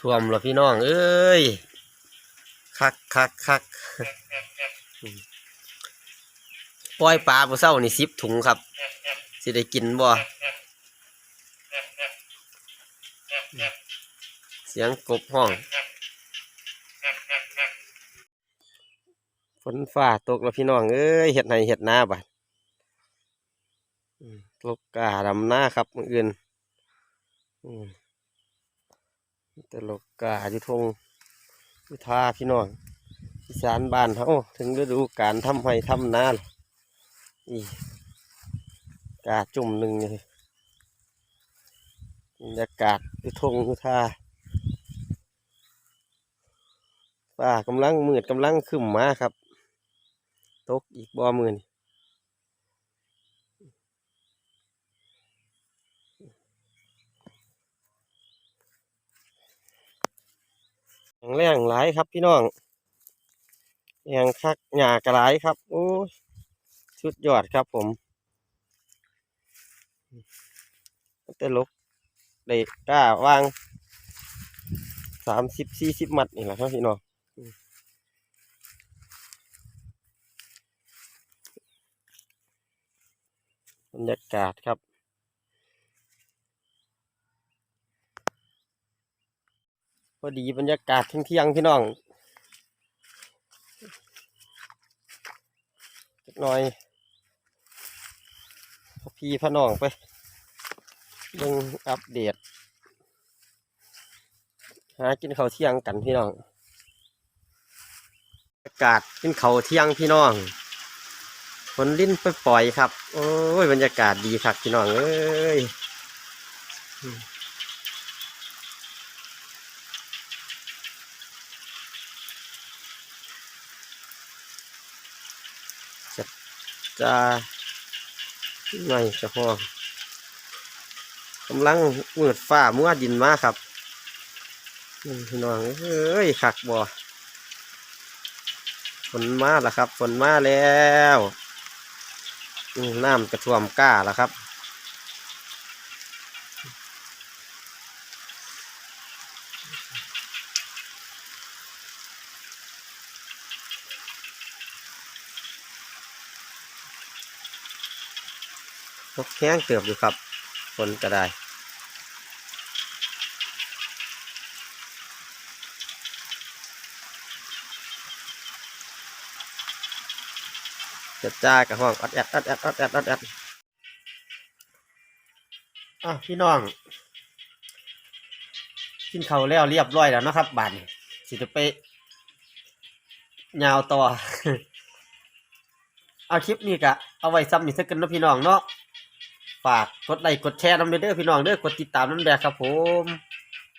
ท่วมแล้วพี่น้อง เอ้ย คักคักคักปล่อยปลาผู้เศร้านี่สิบถุงครับ สิได้กินบ่ เสียงกบห้อง ฝนฟ้าตกแล้วพี่น้อง เอ้ย เห็ดไห้เห็ดหน้าบัดอืมตกกาดำหน้าครับมืออื่นอืม ตลกกาอยู่ทงอยู่ทาพี่น้องอีสานบ้านเฮาถึงฤดูการทำไห้ทำนาอีกาจุ่มหนึ่งเลยบรรยากาศอยู่ทงอยู่ทาฟ้ากำลังมืดกำลังขึ้นมาครับ ตกอีกบ่มือนี่ งแรงหลายครับพี่น้องแรงคักหยากระไรครับ โอ้ยสุดยอดครับผมแต่ลกได้กล้าวางสามสิบสี่สิบมัดนี่แหละครับพี่น้องบรรยากาศครับ พอดีบรรยากาศเที่ยงพี่น้องจักหน่อยพอพี่พน้องไปเบิ่งอัปเดต หากินเขาเที่ยงกันพี่น้องอากาศกินเขาเที่ยงพี่น้องฝนลิ้นไปปล่อยครับ โอ้ยบรรยากาศดีครับพี่น้องเอ้ยอืมจะ จะไม่เฉพาะกำลังมืดฟ้ามัวดินมาครับพี่น้องเอ้ยขักบ่ฝนมาแล้วครับฝนมาแล้วน้ำกระท่วมกล้าแล้วครับ ตกแข้งเติบอยู่ครับฝนก็ได้จะจ้ากับห้องอัดแอดอัดแอดอัดแอดอัดแอดอะพี่น้อง กินเขาวแล้วเรียบร้อยแล้วนะครับบานสิจะไปยาวต่อ เอาคลิปนี้กะเอาไว้ซ้ำอีกสักกันนะพี่น้องเนาะ ฝากกดไลค์กดแชร์น้ำเด้อพี่น้องเด้อกดติดตามน้ำแดกครับผม